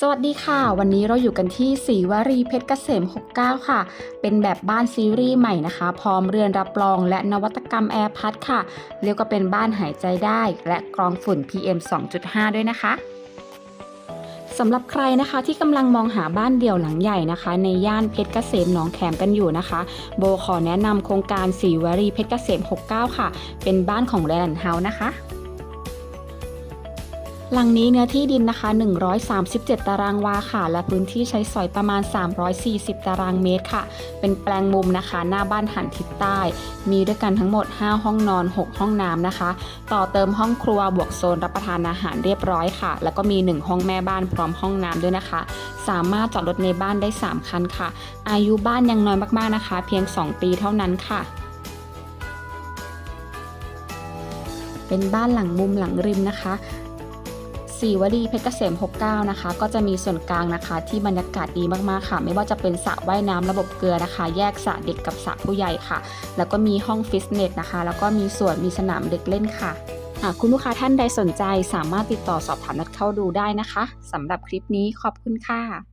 สวัสดีค่ะ วันนี้เราอยู่กันที่ศรีวรีเพชรเกษม 69 ค่ะ เป็นแบบบ้านซีรีส์ใหม่นะคะ พร้อมเรือนรับรองและนวัตกรรมแอร์พัดค่ะ เรียกว่าเป็นบ้านหายใจได้ และกรองฝุ่น PM 2.5 ด้วยนะคะสำหรับใครนะคะที่กำลังมองหาบ้านเดี่ยวหลังใหญ่นะคะ ในย่านเพชรเกษมหนองแขมกันอยู่นะคะ โบขอแนะนำโครงการศรีวรีเพชรเกษม 69 ค่ะ เป็นบ้านของแลนด์เฮาส์นะคะ หลังนี้เนื้อที่ดินนะคะ 137 ตารางวาค่ะ และพื้นที่ใช้สอยประมาณ 340 ตารางเมตรค่ะ เป็นแปลงมุมนะคะ หน้าบ้านหันทิศใต้ มีด้วยกันทั้งหมด 5 ห้องนอน 6 ห้องน้ำนะคะ ต่อเติมห้องครัวบวกโซนรับประทานอาหารเรียบร้อยค่ะ แล้วก็มี 1 ห้องแม่บ้านพร้อมห้องน้ำด้วยนะคะ สามารถจอดรถในบ้านได้ 3 คันค่ะ อายุบ้านยังน้อยมากๆนะคะ เพียง 2 ปีเท่านั้นค่ะเป็นบ้านหลังมุมหลังริมนะคะ สีวลีเพชรเกษม 69 นะคะ ก็จะมีส่วนกลางนะคะ ที่บรรยากาศดีมากๆค่ะ ไม่ว่าจะเป็นสระว่ายน้ำระบบเกลือนะคะ แยกสระเด็กกับสระผู้ใหญ่ค่ะ แล้วก็มีห้องฟิตเนสนะคะ แล้วก็มีส่วนมีสนามเด็กเล่นค่ะหากคุณลูกค้าท่านใดสนใจสามารถติดต่อสอบถามนัดเข้าดูได้นะคะสำหรับคลิปนี้ขอบคุณค่ะ